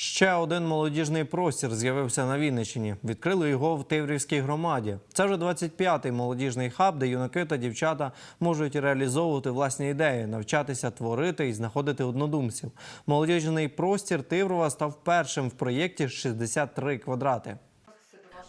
Ще один молодіжний простір з'явився на Вінниччині. Відкрили його в Тиврівській громаді. Це вже 25-й молодіжний хаб, де юнаки та дівчата можуть реалізовувати власні ідеї, навчатися творити і знаходити однодумців. Молодіжний простір Тиврова став першим в проєкті 63 квадрати.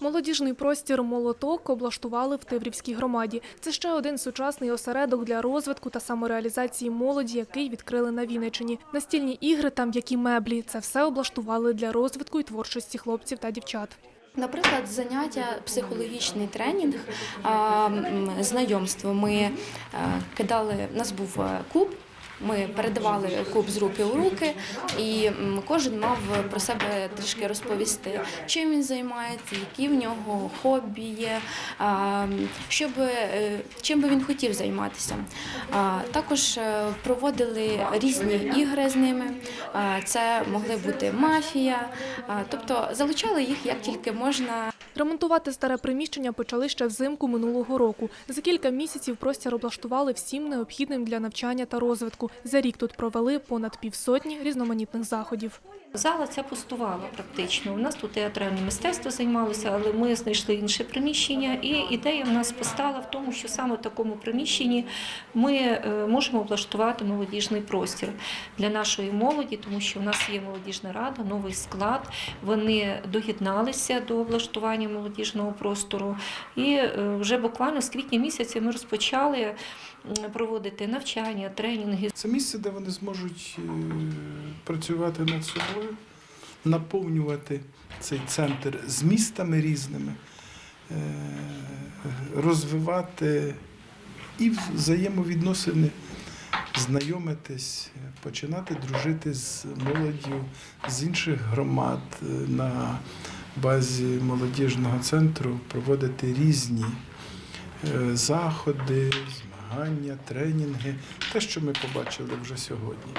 Молодіжний простір Молоток облаштували в Тиврівській громаді. Це ще один сучасний осередок для розвитку та самореалізації молоді, який відкрили на Вінниччині. Настільні ігри та м'які меблі це все облаштували для розвитку і творчості хлопців та дівчат. Наприклад, заняття, психологічний тренінг, знайомство. Ми кидали, у нас був е, куб. Ми передавали куб з руки у руки, і кожен мав про себе трішки розповісти, чим він займається, які в нього хобі є, а, що би, е, чим би він хотів займатися. Також е, проводили різні ігри з ними. Це могли бути мафія, тобто залучали їх як тільки можна. Ремонтувати старе приміщення почали ще взимку минулого року. За кілька місяців простір облаштували всім необхідним для навчання та розвитку. За рік тут провели понад півсотні різноманітних заходів. Зала ця пустувала практично. У нас тут театральне мистецтво займалося, але ми знайшли інше приміщення. І ідея в нас постала в тому, що саме в такому приміщенні ми е, можемо облаштувати молодіжний простір для нашої молоді, тому що в нас є молодіжна рада, новий склад. Вони доєдналися до облаштування молодіжного простору. І е, вже буквально з квітня місяця ми розпочали проводити навчання, тренінги. Це місце, де вони зможуть е, працювати над собою, наповнювати цей центр змістами різними, е, розвивати і взаємовідносини, знайомитись, починати дружити з молоддю з інших громад е, на базі молодіжного центру, проводити різні е, заходи, змагання, тренінги, те, що ми побачили вже сьогодні.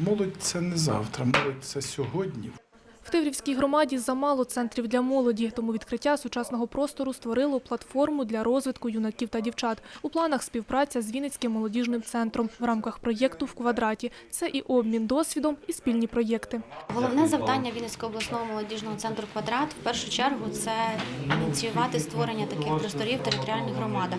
Молодь це не завтра, молодь це сьогодні. В Тиврівській громаді замало центрів для молоді, тому відкриття сучасного простору створило платформу для розвитку юнаків та дівчат. У планах співпраця з Вінницьким молодіжним центром в рамках проєкту в квадраті. Це і обмін досвідом, і спільні проєкти. Головне завдання Вінницького обласного молодіжного центру Квадрат в першу чергу це ініціювати створення таких просторів в територіальних громадах.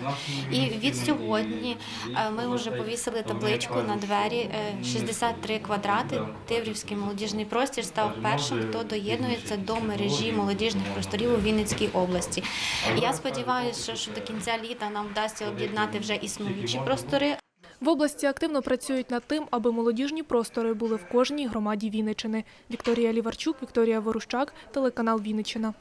І від сьогодні е, ми вже повісили табличку на двері е, 63 квадрати. Тиврівський молодіжний простір став першим, хто доєднується до мережі молодіжних просторів у Вінницькій області. Я сподіваюся, що- до кінця літа нам вдасться об'єднати вже існуючі простори. В області активно працюють над тим, аби молодіжні простори були в кожній громаді Вінничини. Вікторія Ліварчук, Вікторія Ворущак, телеканал Вінниччина.